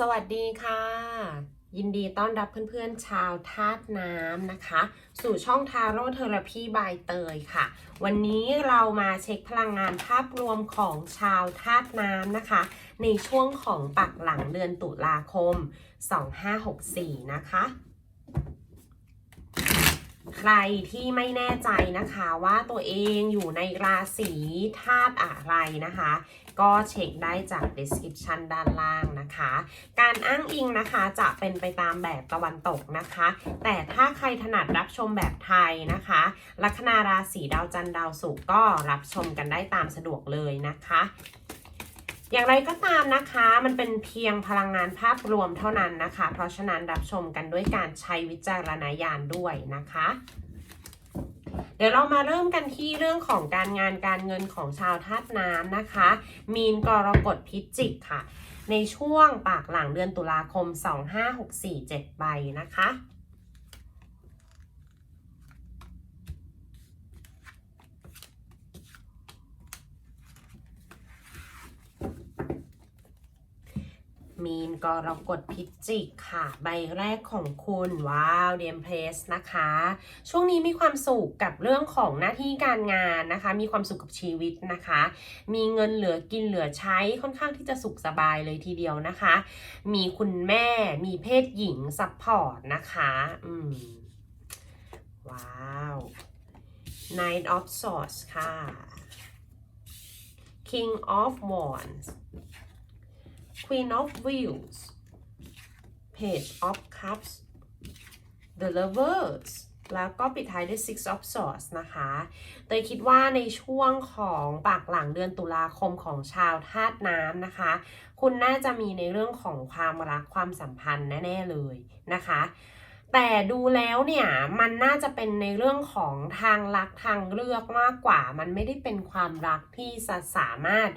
สวัสดีค่ะ ยินดีต้อนรับเพื่อนๆชาวธาตุน้ำนะคะ สู่ช่องทาโร่เทอราพีบายเตยค่ะ วันนี้เรามาเช็คพลังงานภาพรวมของชาวธาตุน้ำนะคะ ในช่วงของปักหลังเดือนตุลาคม 2564 นะคะใครที่ไม่แน่ใจนะคะว่าตัวเองอยู่ในราศีธาตุอะไรนะคะ ก็เช็คได้จาก description ด้านล่างนะคะ การอ้างอิงนะคะจะเป็นไปตามแบบตะวันตกนะคะ แต่ถ้าใครถนัดรับชมแบบไทยนะคะ ลัคนาราศีดาวจันทร์ดาวศุกร์ก็รับชมกันได้ตามสะดวกเลยนะคะอย่างไรก็ตามนะคะมันเป็นเพียงพลังงานภาพรวมเท่านั้นนะคะ เพราะฉะนั้นรับชมกันด้วยการใช้วิจารณญาณด้วยนะคะ เดี๋ยวเรามาเริ่มกันที่เรื่องของการงานการเงินของชาวธาตุน้ำนะคะ มีนกรกฎพิจิกค่ะ ในช่วงปากหลังเดือนตุลาคม 25647ใบนะคะ มีนกรกฎพิจิกค่ะ ใบแรกของคุณว้าวเดียมเพลสนะคะ ช่วงนี้มีความสุขกับเรื่องของหน้าที่การงานนะคะ มีความสุขกับชีวิตนะคะ มีเงินเหลือกินเหลือใช้ค่อนข้างที่จะสุขสบายเลยทีเดียวนะคะ มีคุณแม่มีเพศหญิงซัพพอร์ตนะคะอืมว้าว Nine of Swords ค่ะ King of Wands Queen of Wheels Page of Cups The Lovers แล้วก็ปิดท้ายด้วย Six of Swords นะคะ เตยคิดว่าในช่วงของปากหลังเดือนตุลาคมของชาวธาตุน้ำนะคะ คุณน่าจะมีในเรื่องของความรักความสัมพันธ์แน่ ๆ เลยนะคะ แต่ดูแล้วเนี่ยมันน่าจะเป็นในเรื่องของทางรักทางเลือกมากกว่า มันไม่ได้เป็นความรักที่จะสามารถ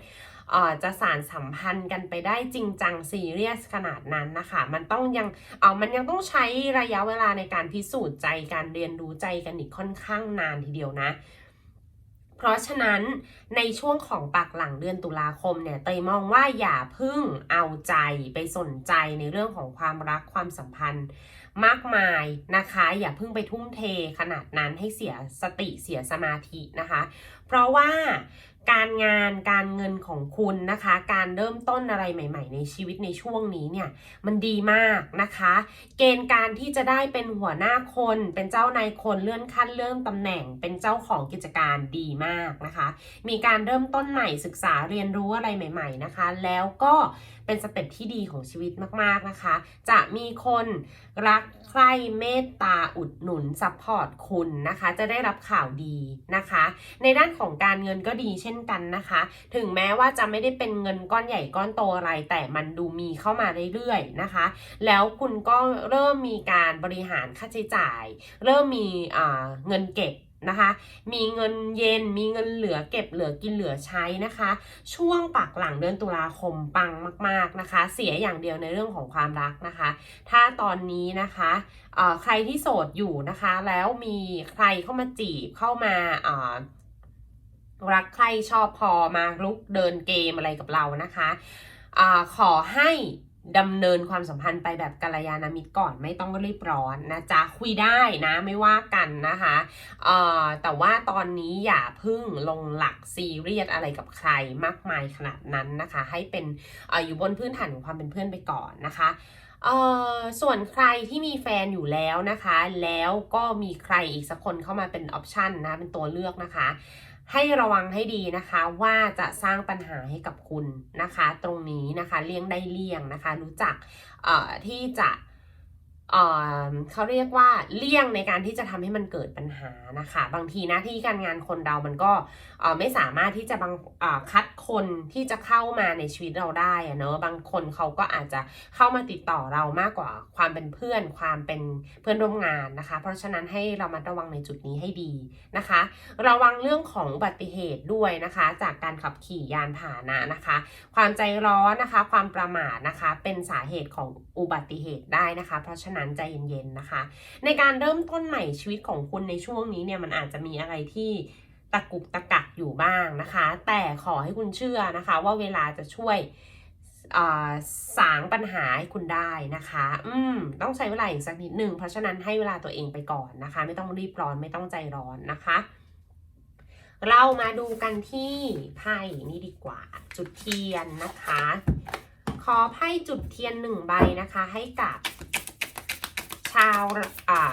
จะสารสัมพันธ์กันไปได้จริงจังซีเรียสขนาดนั้นนะคะ มันต้องยังเออมันยังต้องใช้ระยะเวลาในการพิสูจน์ใจการเรียนรู้ใจกันอีกค่อนข้างนานทีเดียวนะเพราะฉะนั้นในช่วงของปากหลังเดือนตุลาคมเนี่ยเตยมองว่าอย่าพึ่งเอาใจไปสนใจในเรื่องของความรักความสัมพันธ์มากมายนะคะ อย่าพึ่งไปทุ่มเทขนาดนั้นให้เสียสติเสียสมาธินะคะ เพราะว่า การงานการเงินของคุณนะคะ การเริ่มต้นอะไรใหม่ ๆ ในชีวิตในช่วงนี้เนี่ยมันดีมากนะคะ เกณฑ์การที่จะได้เป็นหัวหน้าคน เป็นเจ้านายคนเลื่อนขั้นเลื่อนตำแหน่ง เป็นเจ้าของกิจการดีมากนะคะ มีการเริ่มต้นใหม่ศึกษาเรียนรู้อะไรใหม่ ๆ นะคะ แล้วก็ เป็นสเต็ปที่ดีของชีวิตมากๆนะคะ จะมีคนรักใคร่เมตตาอุดหนุนซัพพอร์ตคุณนะคะ จะได้รับข่าวดีนะคะ ในด้านของการเงินก็ดีเช่นกันนะคะ ถึงแม้ว่าจะไม่ได้เป็นเงินก้อนใหญ่ก้อนโตอะไร แต่มันดูมีเข้ามาเรื่อยๆนะคะ แล้วคุณก็เริ่มมีการบริหารค่าใช้จ่าย เริ่มมีเงินเก็บ นะคะ มีเงินเย็น มีเงินเหลือเก็บเหลือกินเหลือใช้นะคะ ช่วงปากหลังเดือนตุลาคมปังมากๆนะคะ เสียอย่างเดียวในเรื่องของความรักนะคะ ถ้าตอนนี้นะคะใครที่โสดอยู่นะคะ แล้วมีใครเข้ามาจีบเข้ามารักใครชอบพอมาลุกเดินเกมอะไรกับเรานะคะอขอให้ ดำเนินความสัมพันธ์ไปแบบกัลยาณมิตรก่อนไม่ต้องรีบร้อนนะจ๊ะคุยได้นะไม่ว่ากันนะคะเอ่อแต่ว่าตอนนี้อย่าพึ่งลงหลักซีเรียสอะไรกับใครมากมายขนาดนั้นนะคะ ให้เป็นอออยู่บนพื้นฐานของความเป็นเพื่อนไปก่อนนะคะเอ่อส่วนใครที่มีแฟนอยู่แล้วนะคะ แล้วก็มีใครอีกสักคนเข้ามาเป็นออปชันนะเป็นตัวเลือกนะคะ ให้ระวังให้ดีนะคะว่าจะสร้างปัญหาให้กับคุณนะคะ ตรงนี้นะคะเลี่ยงได้เลี่ยงนะคะ รู้จักเอ่อที่จะ เขาเรียกว่าเลี่ยงในการที่จะทำให้มันเกิดปัญหานะคะ บางทีหน้าที่การงานคนเรา มันก็ไม่สามารถที่จะบังคัดคนที่จะเข้ามาในชีวิตเราได้เนอะบางคนเขาก็อาจจะเข้ามาติดต่อเรามากกว่าความเป็นเพื่อน ความเป็นเพื่อนร่วมงานนะคะ เพราะฉะนั้นให้เรามาระวังในจุดนี้ให้ดีนะคะ ระวังเรื่องของอุบัติเหตุด้วยนะคะ จากการขับขี่ยานพาหนะนะคะ ความใจร้อนนะคะ ความประมาทนะคะ เป็นสาเหตุของอุบัติเหตุได้นะคะ เพราะฉะนั้นใจเย็นๆนะคะ ในการเริ่มต้นใหม่ชีวิตของคุณในช่วงนี้เนี่ยมันอาจจะมีอะไรที่ตะกุกตะกักอยู่บ้างนะคะ แต่ขอให้คุณเชื่อนะคะ ว่าเวลาจะช่วยสางปัญหาให้คุณได้นะคะ อืม ต้องใช้เวลาอีกสักนิดหนึ่ง เพราะฉะนั้นให้เวลาตัวเองไปก่อนนะคะ ไม่ต้องรีบร้อน ไม่ต้องใจร้อนนะคะ เรามาดูกันที่ไพ่นี่ดีกว่า จุดเทียนนะคะ ขอไพ่จุดเทียนหนึ่งใบนะคะ ให้กับาวา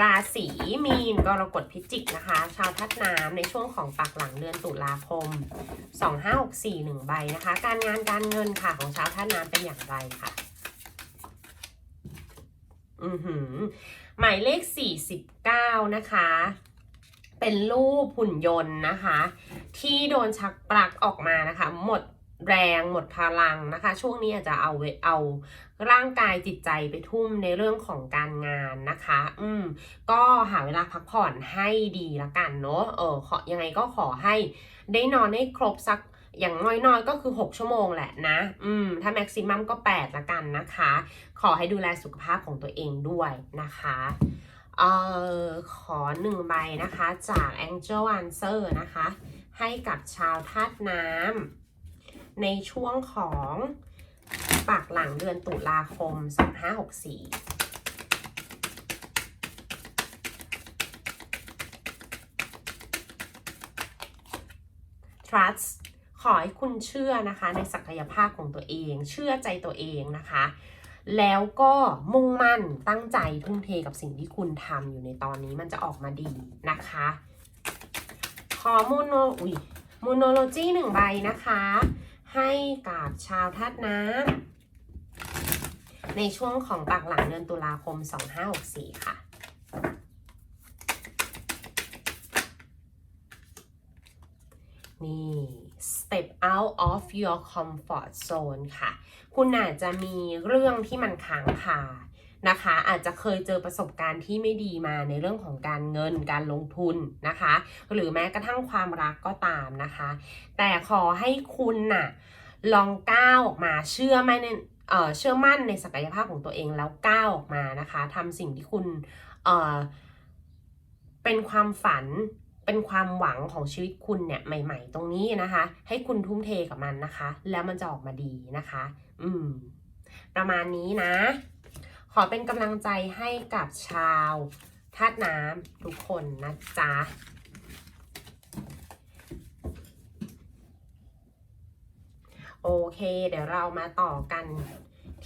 ราศีมีนกรกฎพิจิกนะคะ ชาวทัดน้ำในช่วงของปักหลังเดือนตุลาคม 2564หนึ่งใบนะคะ การงานการเงินค่ะของชาวทัดน้ำเป็นอย่างไรค่ะ อือหือ หมายเลข 49 นะคะ เป็นรูปหุ่นยนต์นะคะ ที่โดนชักปลักออกมานะคะ หมดแรงหมดพลังนะคะ ช่วงนี้อาจจะเอาเอา ร่างกายจิตใจไปทุ่มในเรื่องของการงานนะคะ อืม ก็หาเวลาพักผ่อนให้ดีละกันเนาะ เออขอยังไงก็ขอให้ได้นอนให้ครบสักอย่างน้อยๆก็คือ 6 ชั่วโมงแหละนะ อืม ถ้าแม็กซิมัมก็ 8 ละกันนะคะ ขอให้ดูแลสุขภาพของตัวเองด้วยนะคะ เอ่อ ขอหนึ่งใบนะคะจาก Angel Answer นะคะ ให้กับชาวธาตุน้ำในช่วงของ ปากหลังเดือนตุลาคม 2564 trust ขอให้คุณเชื่อนะคะในศักยภาพของตัวเอง เชื่อใจตัวเองนะคะ แล้วก็มุ่งมั่นตั้งใจทุ่มเทกับสิ่งที่คุณทำอยู่ในตอนนี้มันจะออกมาดีนะคะ ขอโมโนอุยโมโนโลจีหนึ่งใบนะคะ ให้กับชาวธาตุน้ำ ในช่วงของปากหลังเดือนตุลาคม 2564 ค่ะ นี่ step out of your comfort zone ค่ะ คุณอาจจะมีเรื่องที่มันค้างคานะคะอาจจะเคยเจอประสบการณ์ที่ไม่ดีมาในเรื่องของการเงินการลงทุนนะคะ หรือแม้กระทั่งความรักก็ตามนะคะ แต่ขอให้คุณน่ะลองก้าวออกมาเชื่อมั่น เชื่อมั่นในศักยภาพของตัวเองแล้วก้าวออกมานะคะทำสิ่งที่คุณเเป็นความฝันเป็นความหวังของชีวิตคุณเนี่ยใหม่ ๆ ตรงนี้นะคะ ให้คุณทุ่มเทกับมันนะคะ แล้วมันจะออกมาดีนะคะ อืม ประมาณนี้นะ ขอเป็นกำลังใจให้กับชาวธาตุน้ำทุกคนนะจ๊ะ โอเค เดี๋ยวเรามาต่อกัน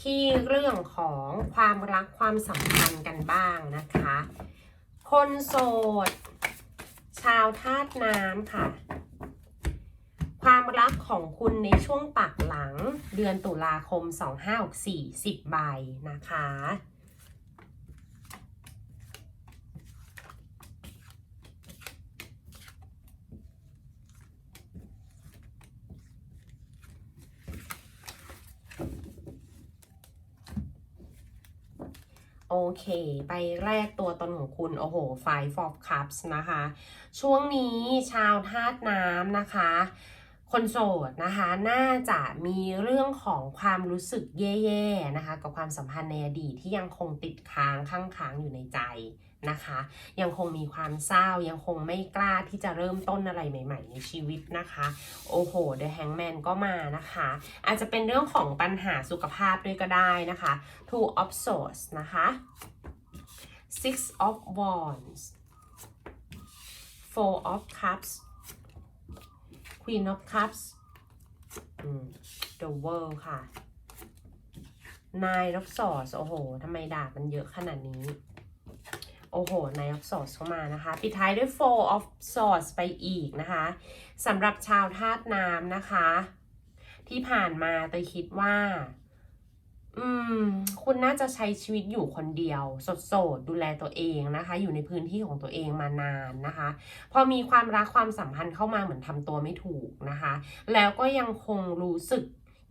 ที่เรื่องของความรักความสัมพันธ์กันบ้างนะคะ คนโสด ชาวธาตุน้ำค่ะ ความรักของคุณในช่วงปักหลังเดือนตุลาคม 2564 10ใบนะคะ โอเคไปแรกตัวตนของคุณ โอ้โห Five of Cups นะคะ ช่วงนี้ชาวธาตุน้ำนะคะ คนโสดนะคะ น่าจะมีเรื่องของความรู้สึกแย่ๆนะคะ กับความสัมพันธ์ในอดีตที่ยังคงติดค้างข้างค้างอยู่ในใจ นะคะ ยังคงมีความเศร้ายังคงไม่กล้าที่จะเริ่มต้นอะไรใหม่ ๆ ในชีวิตนะคะ โอ้โห The Hangman ก็มานะคะ อาจจะเป็นเรื่องของปัญหาสุขภาพด้วยก็ได้นะคะ Two of Swords นะคะ Six of Wands Four of Cups Queen of cupsthe World ค่ะ Nine of Swords โอ้โหทำไมดาบมันเยอะขนาดนี้ โอ้โห Nine of Swords เข้ามานะคะ ปิดท้ายด้วย Four of Swords ไปอีกนะคะสำหรับชาวธาตุน้ำนะคะ ที่ผ่านมาเตยคิดว่า อืม คุณน่าจะใช้ชีวิตอยู่คนเดียว โสดๆ ดูแลตัวเองนะคะ อยู่ในพื้นที่ของตัวเองมานานนะคะ พอมีความรักความสัมพันธ์เข้ามาเหมือนทำตัวไม่ถูกนะคะ แล้วก็ยังคงรู้สึก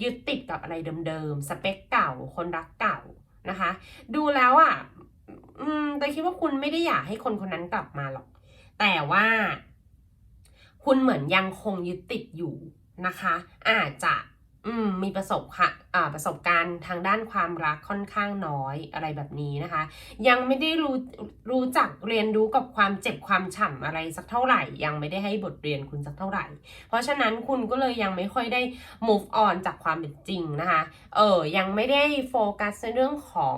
ยึดติดกับอะไรเดิมๆ สเปคเก่า คนรักเก่านะคะ ดูแล้วอะ อืมแต่คิดว่าคุณไม่ได้อยากให้คนคนนั้นกลับมาหรอก แต่ว่า คุณเหมือนยังคงยึดติดอยู่นะคะ อาจจะอืมมีประสบค่ะอ่าประสบการณ์ทางด้านความรักค่อนข้างน้อยอะไรแบบนี้นะคะ ยังไม่ได้รู้รู้จักเรียนรู้กับความเจ็บความฉ่ำอะไรสักเท่าไหร่ ยังไม่ได้ให้บทเรียนคุณสักเท่าไหร่ เพราะฉะนั้นคุณก็เลยยังไม่ค่อยได้ move on จากความเป็นจริงนะคะ เออยังไม่ได้โฟกัสในเรื่องของ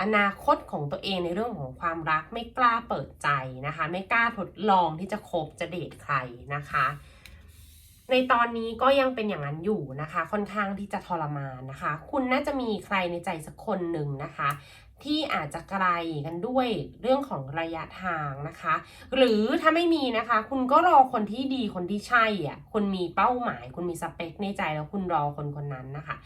อนาคตของตัวเองในเรื่องของความรักไม่กล้าเปิดใจนะคะ ไม่กล้าทดลองที่จะคบจะเดทใครนะคะ ในตอนนี้ก็ยังเป็นอย่างนั้นอยู่นะคะ ค่อนข้างที่จะทรมานนะคะ คุณน่าจะมีใครในใจสักคนหนึ่งนะคะ ที่อาจจะไกลกันด้วยเรื่องของระยะทางนะคะ หรือถ้าไม่มีนะคะ คุณก็รอคนที่ดีคนที่ใช่อะคุณมีเป้าหมาย คุณมีสเปคในใจแล้วคุณรอคนคนนั้นนะคะ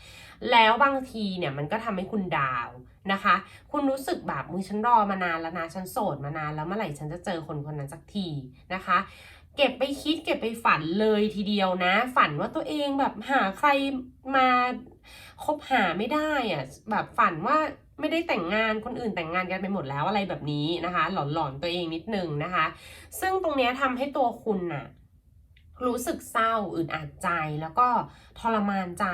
แล้วบางทีเนี่ยมันก็ทำให้คุณดาวน์นะคะ คุณรู้สึกแบบมือฉันรอมานานแล้วนะฉันโสดมานานแล้วเมื่อไหร่ฉันจะเจอคนคนนั้นสักทีนะคะเก็บไปคิดเก็บไปฝันเลยทีเดียวนะ ฝันว่าตัวเองแบบหาใครมาคบหาไม่ได้อะแบบฝันว่า ไม่ได้แต่งงานคนอื่นแต่งงานกันไปหมดแล้วอะไรแบบนี้นะคะ หลอนๆตัวเองนิดนึงนะคะ ซึ่งตรงนี้ทำให้ตัวคุณน่ะรู้สึกเศร้าอึดอัดใจแล้วก็ทรมานใจ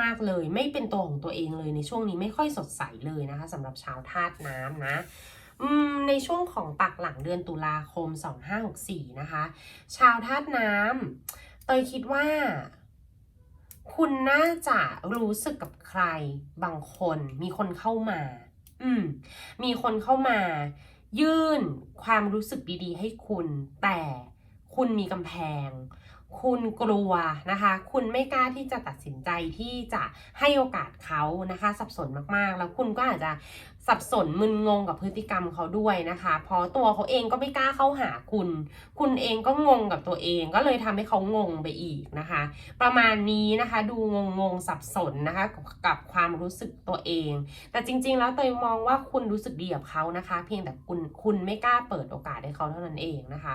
มากๆเลย ไม่เป็นตัวของตัวเองเลยในช่วงนี้ไม่ค่อยสดใสเลยนะคะสำหรับชาวธาตุน้ำนะอืมในช่วงของปักหลังเดือนตุลาคม 2564 นะคะ ชาวธาตุน้ำเตยคิดว่า คุณน่าจะรู้สึกกับใครบางคน มีคนเข้ามา อืม มีคนเข้ามา ยื่นความรู้สึกดีๆ ให้คุณ แต่คุณมีกำแพง คุณกลัวนะคะ คุณไม่กล้าที่จะตัดสินใจที่จะให้โอกาสเขานะคะ สับสนมากๆ แล้วคุณก็อาจจะสับสนมึนงงกับพฤติกรรมเขาด้วยนะคะ เพราะตัวเขาเองก็ไม่กล้าเข้าหาคุณ คุณเองก็งงกับตัวเอง ก็เลยทำให้เขางงไปอีกนะคะ ประมาณนี้นะคะ ดูงงงๆสับสนนะคะกับกับความรู้สึกตัวเอง แต่จริง ๆ แล้วเตยมองว่าคุณรู้สึกดีกับเขานะคะ เพียงแต่คุณคุณไม่กล้าเปิดโอกาสให้เขาเท่านั้นเองนะคะ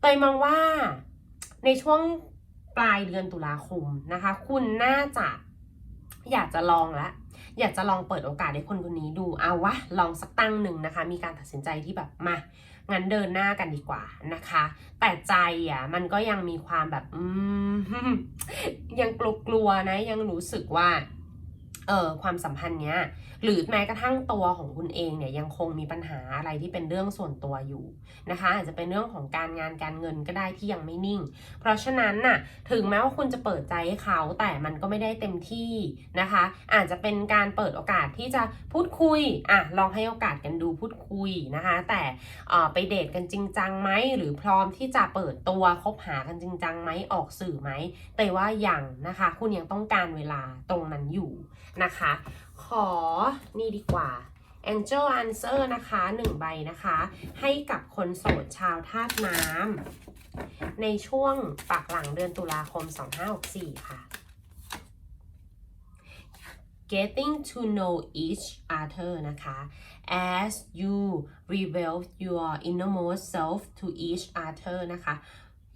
เตยมองว่า ในช่วงปลายเดือนตุลาคมนะคะ คุณน่าจะอยากจะลองละอยากจะลองเปิดโอกาสให้คนคนนี้ดูเอาวะลองสักตั้งหนึ่งนะคะ มีการตัดสินใจที่แบบมางั้นเดินหน้ากันดีกว่านะคะ แต่ใจอะมันก็ยังมีความแบบ อืมยังกลัวๆนะยังรู้สึกว่า เออความสัมพันธ์เนี้ยหรือแม้กระทั่งตัวของคุณเองเนี่ยยังคงมีปัญหาอะไรที่เป็นเรื่องส่วนตัวอยู่นะคะ อาจจะเป็นเรื่องของการงานการเงินก็ได้ที่ยังไม่นิ่ง เพราะฉะนั้นน่ะถึงแม้ว่าคุณจะเปิดใจให้เขาแต่มันก็ไม่ได้เต็มที่นะคะ อาจจะเป็นการเปิดโอกาสที่จะพูดคุยอะลองให้โอกาสกันดูพูดคุยนะคะ แต่เอ่อไปเดทกันจริงจังไหมหรือพร้อมที่จะเปิดตัวคบหากันจริงจังไหมออกสื่อไหมแต่ว่าอยังนะคะ คุณยังต้องการเวลาตรงนั้นอยู่ นะคะ ขอนี่ดีกว่า Angel Answer นะคะหนึ่งใบนะคะ ให้กับคนโสดชาวธาตุน้ำในช่วงปักหลังเดือนตุลาคม 2564 ค่ะ Getting to know each other นะคะ as you reveal your innermost self to each other นะคะ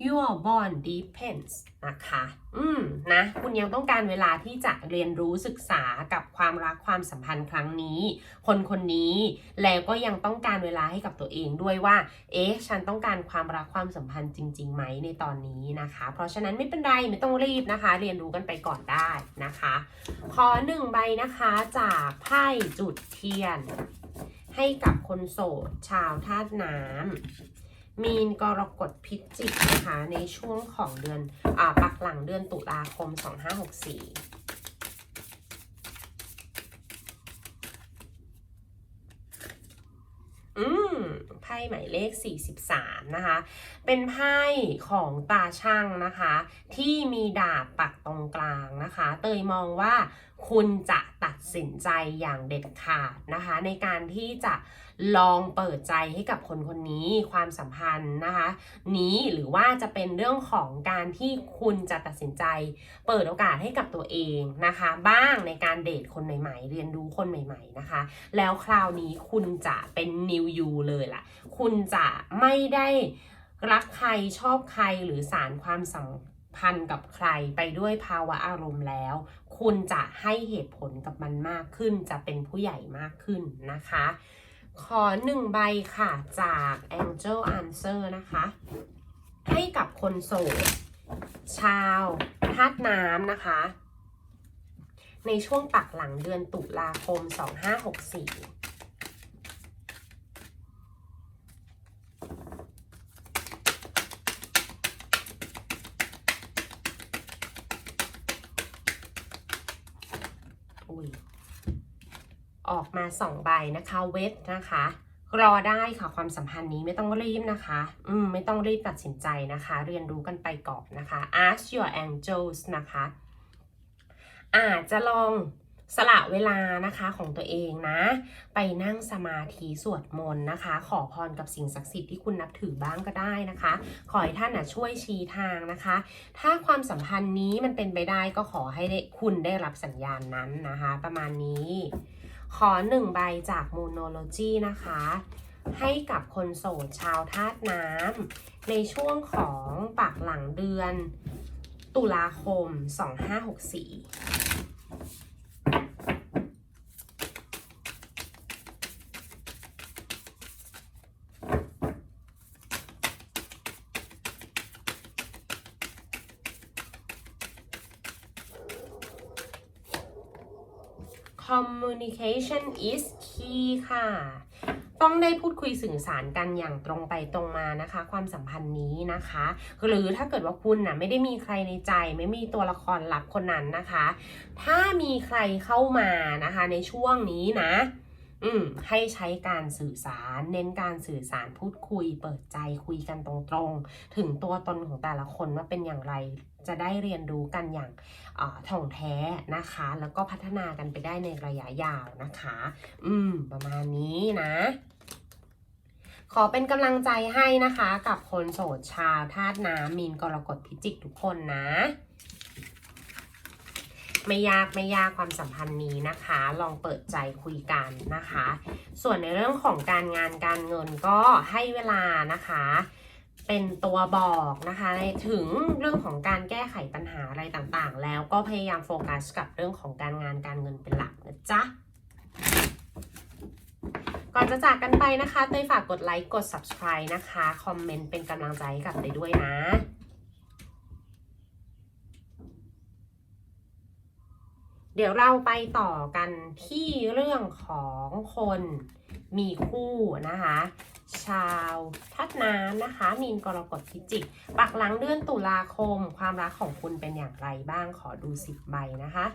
your bond depends นะคะ อืม นะ คุณยังต้องการเวลาที่จะเรียนรู้ศึกษากับความรักความสัมพันธ์ครั้งนี้ คนคนนี้ แล้วก็ยังต้องการเวลาให้กับตัวเองด้วยว่า เอ๊ะ ฉันต้องการความรักความสัมพันธ์จริงๆไหมในตอนนี้นะคะ เพราะฉะนั้นไม่เป็นไร ไม่ต้องรีบนะคะ เรียนรู้กันไปก่อนได้นะคะ ขอหนึ่งใบนะคะจากไพ่จุดเทียน ให้กับคนโสดชาวธาตุน้ำ มีนกรกฎพิจิกนะคะในช่วงของเดือนอ่าปักหลังเดือนตุลาคม 2564อืมไพ่หมายเลข 43 นะคะ เป็นไพ่ของตาช่างนะคะ ที่มีดาบปักตรงกลางนะคะ เตยมองว่าคุณจะตัดสินใจอย่างเด็ดขาดนะคะ ในการที่จะลองเปิดใจให้กับคนคนนี้ความสัมพันธ์นะคะ นี้หรือว่าจะเป็นเรื่องของการที่คุณจะตัดสินใจ เปิดโอกาสให้กับตัวเองนะคะ บ้างในการเดทคนใหม่ ๆ เรียนรู้คนใหม่ ๆนะคะ แล้วคราวนี้คุณจะเป็น new you เลยล่ะ คุณจะไม่ได้รักใครชอบใครหรือสารความสัม พันกับใครไปด้วยภาวะอารมณ์แล้ว คุณจะให้เหตุผลกับมันมากขึ้น จะเป็นผู้ใหญ่มากขึ้นนะคะ ขอหนึ่งใบค่ะจาก Angel Answer นะคะ ให้กับคนโสดชาวธาตุน้ำนะคะ ในช่วงปักหลังเดือนตุลาคม 2564 ยออกมาสองใบนะคะเวทนะคะรอได้ค่ะความสัมพันธ์นี้ไม่ต้องรีบนะคะ อืมไม่ต้องรีบตัดสินใจนะคะ เรียนรู้กันไปก่อนนะคะ ask your angels นะคะ อาจจะลอง สละเวลานะคะของตัวเองนะ ไปนั่งสมาธิสวดมนต์นะคะ ขอพรกับสิ่งศักดิ์สิทธิ์ที่คุณนับถือบ้างก็ได้นะคะ ขอให้ท่านนะช่วยชี้ทางนะคะ ถ้าความสัมพันธ์นี้มันเป็นไปได้ก็ขอให้คุณได้รับสัญญาณนั้นนะคะ ประมาณนี้ ขอหนึ่งใบจาก Monology นะคะ ให้กับคนโสดชาวธาตุน้ำในช่วงของปากหลังเดือน ตุลาคม 2564 communication is key ค่ะ ต้องได้พูดคุยสื่อสารกันอย่างตรงไปตรงมานะคะ ความสัมพันธ์นี้นะคะ หรือถ้าเกิดว่าคุณน่ะไม่ได้มีใครในใจ ไม่มีตัวละครลับคนนั้นนะคะ ถ้ามีใครเข้ามานะคะในช่วงนี้นะอืมให้ใช้การสื่อสาร เน้นการสื่อสารพูดคุย เปิดใจคุยกันตรงๆ ถึงตัวตนของแต่ละคนว่าเป็นอย่างไร จะได้เรียนรู้กันอย่างถ่องแท้นะคะ แล้วก็พัฒนากันไปได้ในระยะยาวนะคะ อืม ประมาณนี้นะ ขอเป็นกำลังใจให้นะคะ กับคนโสดชาวธาตุน้ำมีนกรกฎพิจิกทุกคนนะ ไม่ยากไม่ยากความสัมพันธ์นี้นะคะ ลองเปิดใจคุยกันนะคะ ส่วนในเรื่องของการงานการเงินก็ให้เวลานะคะ เป็นตัวบอกนะคะในถึงเรื่องของการแก้ไขปัญหาอะไรต่างๆ แล้วก็พยายามโฟกัสกับเรื่องของการงานการเงินเป็นหลักนะจ๊ะก่อนจะจากกันไปนะคะเตยฝากกดไลค์กด subscribe นะคะ คอมเมนต์เป็นกำลังใจให้กับเตยด้วยนะ เดี๋ยวเราไปต่อกันที่เรื่องของคนมีคู่นะคะ ชาวทัดน้ำนะคะ มีนกรกฎพิจิก ปักหลังเดือนตุลาคม ความรักของคุณเป็นอย่างไรบ้างขอดูสิบใบนะคะ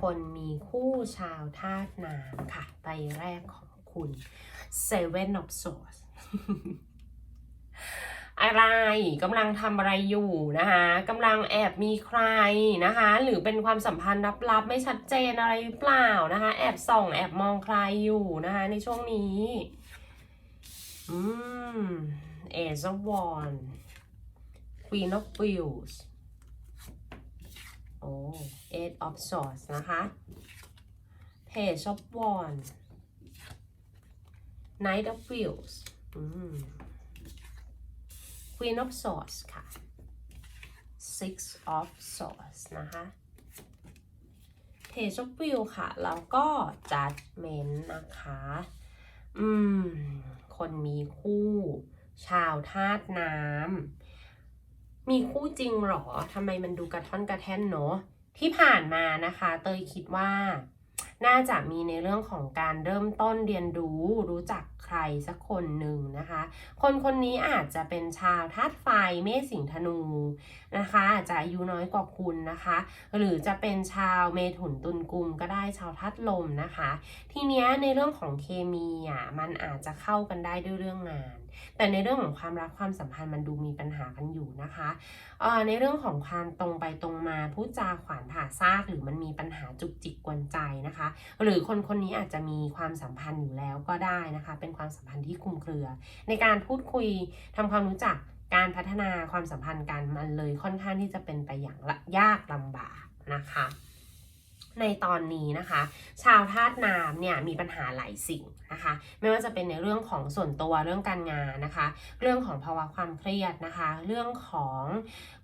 คนมีคู่ชาวธาตุน้ำค่ะ ใบแรกของ คุณ Seven of Swords อะไรกำลังทำอะไรอยู่นะคะกำลังแอบมีใครนะคะ หรือเป็นความสัมพันธ์ลับๆ ไม่ชัดเจนอะไรหรือเปล่านะคะ แอบส่องแอบมองใครอยู่นะคะ ในช่วงนี้ อืม Ace of Wands Queen of Wheels โอ้ Eight of Swords นะคะ Page of Wands Knight of Wheels อืม Queen of Swords ค่ะ Six of Swords นะคะ Page of Wheels ค่ะ แล้วก็ Judgment นะคะ อืม คนมีคู่ ชาวธาตุน้ำ มีคู่จริงเหรอ ทำไมมันดูกระท่อนกระแท่นเนอะที่ผ่านมานะคะ เตยคิดว่า น่าจะมีในเรื่องของการเริ่มต้นเรียนรู้รู้จักใครสักคนหนึ่งนะคะ คนคนนี้อาจจะเป็นชาวธาตุไฟเมษสิงธนูนะคะ อาจจะอายุน้อยกว่าคุณนะคะ หรือจะเป็นชาวเมถุนตุลกุมก็ได้ชาวธาตุลมนะคะ ทีเนี้ยในเรื่องของเคมีอะมันอาจจะเข้ากันได้ด้วยเรื่องงาน แต่ในเรื่องของความรักความสัมพันธ์มันดูมีปัญหากันอยู่นะคะในเรื่องของความตรงไปตรงมาพูดจาขวานผ่าซากหรือมันมีปัญหาจุกจิกกวนใจนะคะ หรือคนคนนี้อาจจะมีความสัมพันธ์อยู่แล้วก็ได้นะคะ เป็นความสัมพันธ์ที่คลุมเครือ ในการพูดคุยทำความรู้จักการพัฒนาความสัมพันธ์กันมันเลยค่อนข้างที่จะเป็นไปอย่างละยากลำบากนะคะในตอนนี้นะคะ ชาวธาตุน้ำเนี่ยมีปัญหาหลายสิ่งนะคะ ไม่ว่าจะเป็นในเรื่องของส่วนตัวเรื่องการงานนะคะ เรื่องของภาวะความเครียดนะคะ เรื่องของ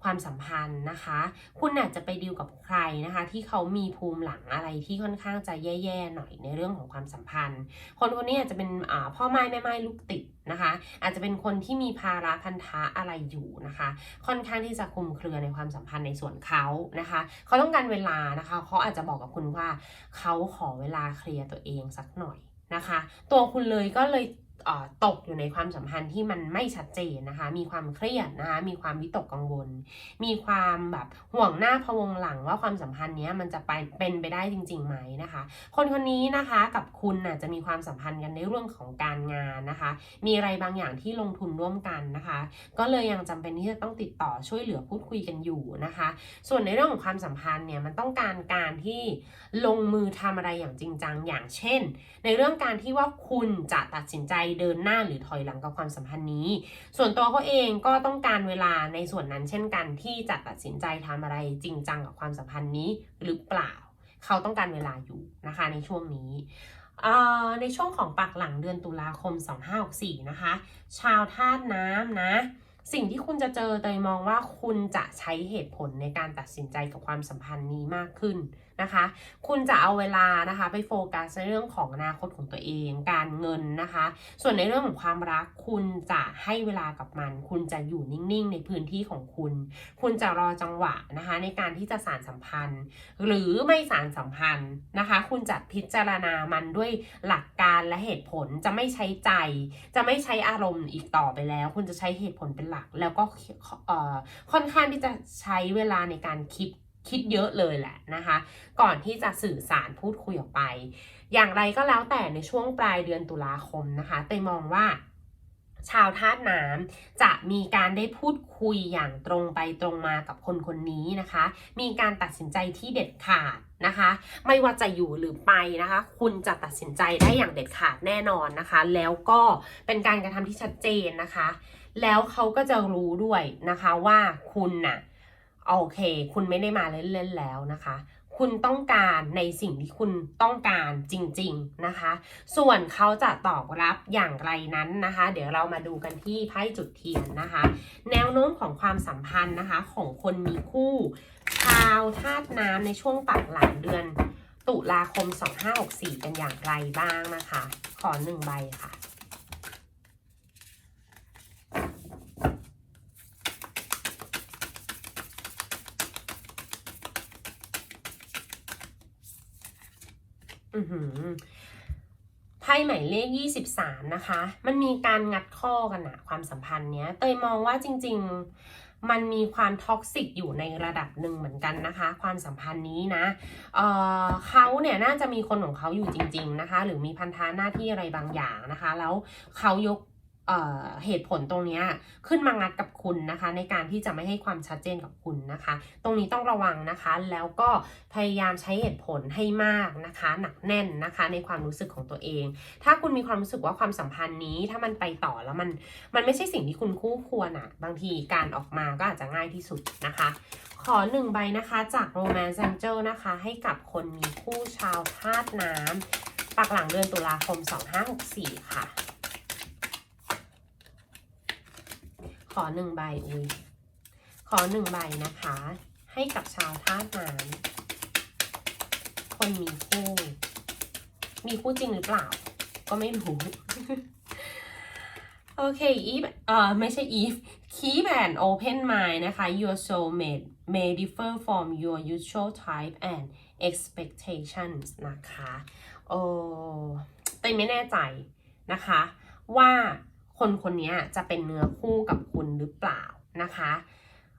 ความสัมพันธ์นะคะ คุณอาจจะไปดีลกับใครนะคะ ที่เขามีภูมิหลังอะไรที่ค่อนข้างจะแย่ๆหน่อยในเรื่องของความสัมพันธ์ คนคนนี้อาจจะเป็นพ่อไม้แม่ไม้ลูกติดนะคะ อาจจะเป็นคนที่มีภาระพันธะอะไรอยู่นะคะ ค่อนข้างที่จะคุมเครือในความสัมพันธ์ในส่วนเขานะคะ เขาต้องการเวลานะคะ เขาอาจจะบอกกับคุณว่า เขาขอเวลาเคลียร์ตัวเองสักหน่อย นะคะ ตัวคุณเลยก็เลย ตกอยู่ในความสัมพันธ์ที่มันไม่ชัดเจนนะคะ มีความเครียดนะคะ มีความวิตกกังวล มีความแบบห่วงหน้าพะวงหลังว่าความสัมพันธ์นี้มันจะไปเป็นไปได้จริงๆไหมนะคะ คนคนนี้นะคะกับคุณน่ะจะมีความสัมพันธ์กันในเรื่องของการงานนะคะ มีอะไรบางอย่างที่ลงทุนร่วมกันนะคะ ก็เลยยังจำเป็นที่จะต้องติดต่อช่วยเหลือพูดคุยกันอยู่นะคะ ส่วนในเรื่องของความสัมพันธ์เนี่ยมันต้องการการที่ลงมือทำอะไรอย่างจริงจังอย่างเช่น ในเรื่องการที่ว่าคุณจะตัดสินใจเดินหน้าหรือถอยหลังกับความสัมพันธ์นี้ ส่วนตัวเขาเองก็ต้องการเวลาในส่วนนั้นเช่นกันที่จะตัดสินใจทำอะไรจริงจังกับความสัมพันธ์นี้หรือเปล่า เขาต้องการเวลาอยู่นะคะในช่วงนี้ในช่วงของปักหลังเดือนตุลาคม 2564 นะคะ ชาวธาตุน้ำนะ สิ่งที่คุณจะเจอเตยมองว่าคุณจะใช้เหตุผลในการตัดสินใจกับความสัมพันธ์นี้มากขึ้น นะคะ คุณจะเอาเวลานะคะไปโฟกัสในเรื่องของอนาคตของตัวเอง การเงินนะคะ ส่วนในเรื่องของความรักคุณจะให้เวลากับมัน คุณจะอยู่นิ่งๆ ในพื้นที่ของคุณ คุณจะรอจังหวะนะคะในการที่จะสารสัมพันธ์ หรือไม่สารสัมพันธ์นะคะ คุณจะพิจารณามันด้วยหลักการและเหตุผลจะไม่ใช้ใจ จะไม่ใช้อารมณ์อีกต่อไปแล้ว คุณจะใช้เหตุผลเป็นหลัก แล้วก็ค่อนข้างที่จะใช้เวลาในการคิด คิดเยอะเลยแหละนะคะ ก่อนที่จะสื่อสารพูดคุยออกไป อย่างไรก็แล้วแต่ในช่วงปลายเดือนตุลาคมนะคะเตยมองว่าชาวธาตุน้ำจะมีการได้พูดคุยอย่างตรงไปตรงมากับคนคนนี้นะคะ มีการตัดสินใจที่เด็ดขาดนะคะ ไม่ว่าจะอยู่หรือไปนะคะ คุณจะตัดสินใจได้อย่างเด็ดขาดแน่นอนนะคะ แล้วก็เป็นการกระทำที่ชัดเจนนะคะ แล้วเขาก็จะรู้ด้วยนะคะว่าคุณน่ะ โอเค คุณไม่ได้มาเล่นๆแล้วนะคะ คุณต้องการในสิ่งที่คุณต้องการจริงๆนะคะ ส่วนเขาจะตอบรับอย่างไรนั้นนะคะ เดี๋ยวเรามาดูกันที่ไพ่จุดเทียนนะคะ แนวโน้มของความสัมพันธ์นะคะของคนมีคู่ชาวธาตุน้ำในช่วงปักหลังเดือน ตุลาคม 2564 เป็นอย่างไรบ้างนะคะ ขอหนึ่งใบค่ะ อือหือ ไพ่หมายเลข23นะคะ มันมีการงัดข้อกันอะความสัมพันธ์เนี้ย เตยมองว่าจริง ๆ มันมีความท็อกซิกอยู่ในระดับหนึ่งเหมือนกันนะคะ ความสัมพันธ์นี้นะเเขาเนี่ยน่าจะมีคนของเขาอยู่จริง ๆนะคะ หรือมีพันธะหน้าที่อะไรบางอย่างนะคะ แล้วเขายก เหตุผลตรงนี้ขึ้นมางัดกับคุณนะคะ ในการที่จะไม่ให้ความชัดเจนกับคุณนะคะ ตรงนี้ต้องระวังนะคะ แล้วก็พยายามใช้เหตุผลให้มากนะคะ หนักแน่นนะคะในความรู้สึกของตัวเอง ถ้าคุณมีความรู้สึกว่าความสัมพันธ์นี้ ถ้ามันไปต่อแล้วมันมันไม่ใช่สิ่งที่คุณคู่ควรอะบางทีการออกมาก็อาจจะง่ายที่สุดนะคะ ขอหนึ่งใบนะคะจาก Romance Angel นะคะ ให้กับคนมีคู่ชาวธาตุน้ำปักหลังเดือนตุลาคม 2564 ค่ะ ขอหนึ่งใบอุ้ยขอหนึ่งใบนะคะ ให้กับชาวธาตุน้ำคนมีคู่ มีคู่จริงหรือเปล่า ก็ไม่รู้ โอเค Eve เอ่อไม่ใช่ Eve keep an open mind นะคะ your soulmate may differ from your usual type and expectations นะคะ โอ้เต้ไม่แน่ใจนะคะ ว่า คนคนนี้จะเป็นเนื้อคู่กับคุณหรือเปล่านะคะ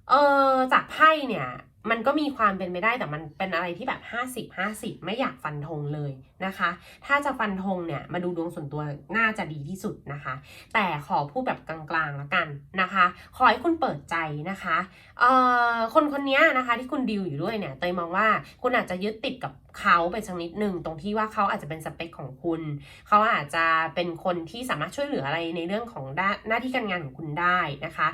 เออจากไพ่เนี่ย มันก็มีความเป็นไปได้แต่มันเป็นอะไรที่แบบ 50 50 ไม่อยากฟันธงเลยนะคะ ถ้าจะฟันธงเนี่ยมาดูดวงส่วนตัวน่าจะดีที่สุดนะคะ แต่ขอพูดแบบกลางๆแล้วกันนะคะ ขอให้คุณเปิดใจนะคะเอ่อคนคนนี้นะคะที่คุณดิวอยู่ด้วยเนี่ยเตยมองว่าคุณอาจจะยึดติดกับเขาไปสักนิดหนึ่งตรงที่ว่าเขาอาจจะเป็นสเปคของคุณ เขาอาจจะเป็นคนที่สามารถช่วยเหลืออะไรในเรื่องของด้หน้าที่การงานของคุณได้นะคะ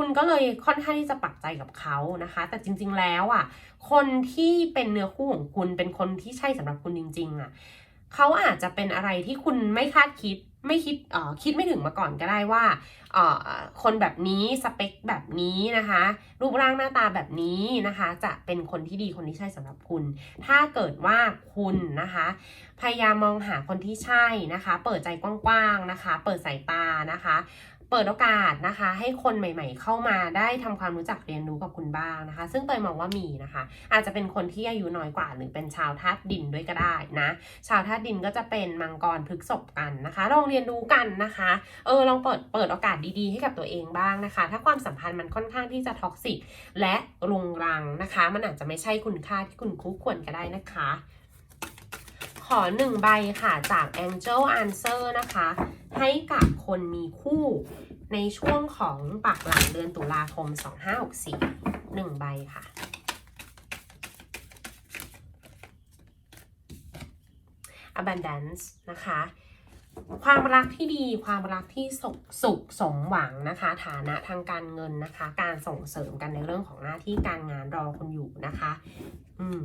คุณก็เลยค่อนข้างที่จะปักใจกับเขานะคะ แต่จริง ๆ แล้วอะ คนที่เป็นเนื้อคู่ของคุณเป็นคนที่ใช่สำหรับคุณจริง ๆอะเขาอาจจะเป็นอะไรที่คุณไม่คาดคิดไม่คิดเอ่อคิดไม่ถึงมาก่อนก็ได้ว่าเอ่อคนแบบนี้สเปคแบบนี้นะคะ รูปร่างหน้าตาแบบนี้นะคะ จะเป็นคนที่ดีคนที่ใช่สำหรับคุณ ถ้าเกิดว่าคุณนะคะ พยายามมองหาคนที่ใช่นะคะ เปิดใจกว้างๆนะคะ เปิดสายตานะคะ เปิดโอกาสนะคะ ให้คนใหม่ ๆ เข้ามาได้ทำความรู้จักเรียนรู้กับคุณบ้างนะคะ ซึ่งเตยมองว่ามีนะคะ อาจจะเป็นคนที่อายุน้อยกว่าหรือเป็นชาวธาตุดินด้วยก็ได้นะ ชาวธาตุดินก็จะเป็นมังกรพฤกษบกันนะคะ ลองเรียนรู้กันนะคะ เออลองเปิดเปิดโอกาสดีๆ ให้กับตัวเองบ้างนะคะ ถ้าความสัมพันธ์มันค่อนข้างที่จะท็อกซิกและรุงรังนะคะ มันอาจจะไม่ใช่คุณค่าที่คุณคู่ควรก็ได้นะคะ ขอหนึ่งใบค่ะจาก Angel Answer นะคะ ให้กับคนมีคู่ในช่วงของปักหลังเดือนตุลาคม 2564หนึ่งใบค่ะ abundance นะคะ ความรักที่ดีความรักที่สุขสุขสมหวังนะคะ ฐานะทางการเงินนะคะ การส่งเสริมกันในเรื่องของหน้าที่การงานรอคุณอยู่นะคะ อืม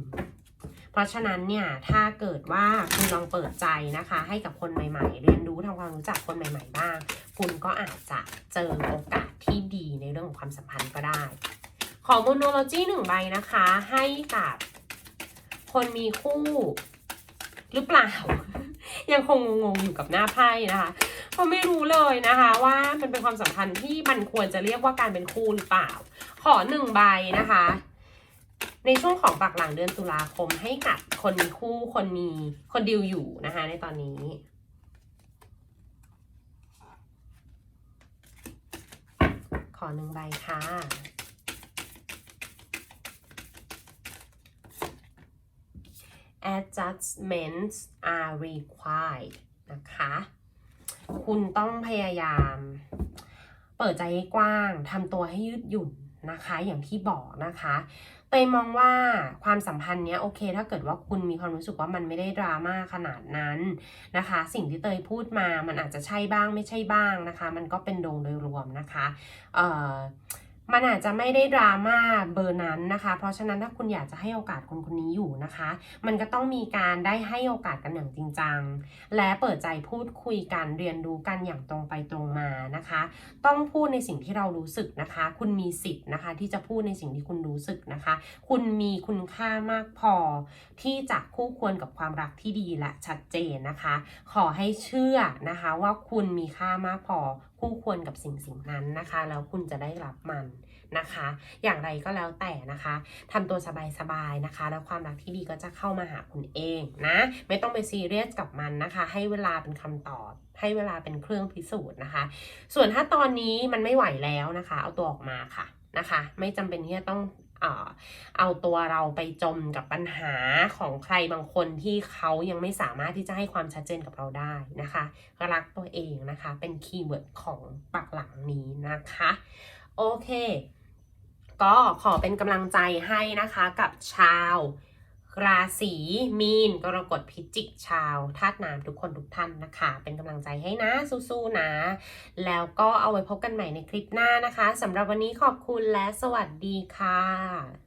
เพราะฉะนั้นเนี่ยถ้าเกิดว่าคุณลองเปิดใจนะคะ ให้กับคนใหม่ ๆ เรียนรู้ทำความรู้จักคนใหม่ ๆ บ้าง คุณก็อาจจะเจอโอกาสที่ดีในเรื่องของความสัมพันธ์ก็ได้ ขอโมโนโลจีหนึ่งใบนะคะ ให้กับคนมีคู่ หรือเปล่า ยังคงงงๆอยู่กับหน้าไพ่นะคะก็ไม่รู้เลยนะคะว่ามันเป็นความสัมพันธ์ที่มันควรจะเรียกว่าการเป็นคู่หรือเปล่า ขอหนึ่งใบนะคะ ในช่วงของปักหลังเดือนตุลาคมให้กับคนมีคู่คนมีคนดิวอยู่นะคะ ในตอนนี้ขอหนึ่งใบค่ะ adjustments are required นะคะ คุณต้องพยายาม เปิดใจให้กว้าง ทำตัวให้ยืดหยุ่นนะคะ อย่างที่บอกนะคะ เตยมองว่าความสัมพันธ์เนี้ยโอเค ถ้าเกิดว่าคุณมีความรู้สึกว่ามันไม่ได้ดราม่าขนาดนั้นนะคะ สิ่งที่เตยพูดมามันอาจจะใช่บ้างไม่ใช่บ้างนะคะ มันก็เป็นดงโดยรวมนะคะ เอ่อ มันอาจจะไม่ได้ดราม่าเบอร์นั้นนะคะ เพราะฉะนั้นถ้าคุณอยากจะให้โอกาสคนคนนี้อยู่นะคะ มันก็ต้องมีการได้ให้โอกาสกันอย่างจริงจัง และเปิดใจพูดคุยกันเรียนรู้กันอย่างตรงไปตรงมานะคะ ต้องพูดในสิ่งที่เรารู้สึกนะคะ คุณมีสิทธิ์นะคะ ที่จะพูดในสิ่งที่คุณรู้สึกนะคะ คุณมีคุณค่ามากพอ ที่จะคู่ควรกับความรักที่ดีและชัดเจนนะคะ ขอให้เชื่อนะคะว่าคุณมีค่ามากพอคู่ควรกับสิ่งสิ่งนั้นนะคะ แล้วคุณจะได้รับมัน นะคะ อย่างไรก็แล้วแต่นะคะทำตัวสบายๆนะคะ แล้วความรักที่ดีก็จะเข้ามาหาคุณเองนะ ไม่ต้องไปซีเรียสกับมันนะคะ ให้เวลาเป็นคำตอบ ให้เวลาเป็นเครื่องพิสูจน์นะคะ ส่วนถ้าตอนนี้มันไม่ไหวแล้วนะคะ เอาตัวออกมาค่ะนะคะ ไม่จำเป็นที่จะต้องเอ่อเอาตัวเราไปจมกับปัญหาของใครบางคนที่เขายังไม่สามารถที่จะให้ความชัดเจนกับเราได้นะคะรักตัวเองนะคะ เป็นคีย์เวิร์ดของปักหลังนี้นะคะ โอเค ก็ขอเป็นกำลังใจให้นะคะกับชาว ราศีมีนกรกฎพิจิกชาวธาตุน้ำทุกคนทุกท่านนะคะ เป็นกำลังใจให้นะสู้ๆนะ แล้วก็เอาไว้พบกันใหม่ในคลิปหน้านะคะสำหรับวันนี้ขอบคุณและสวัสดีค่ะ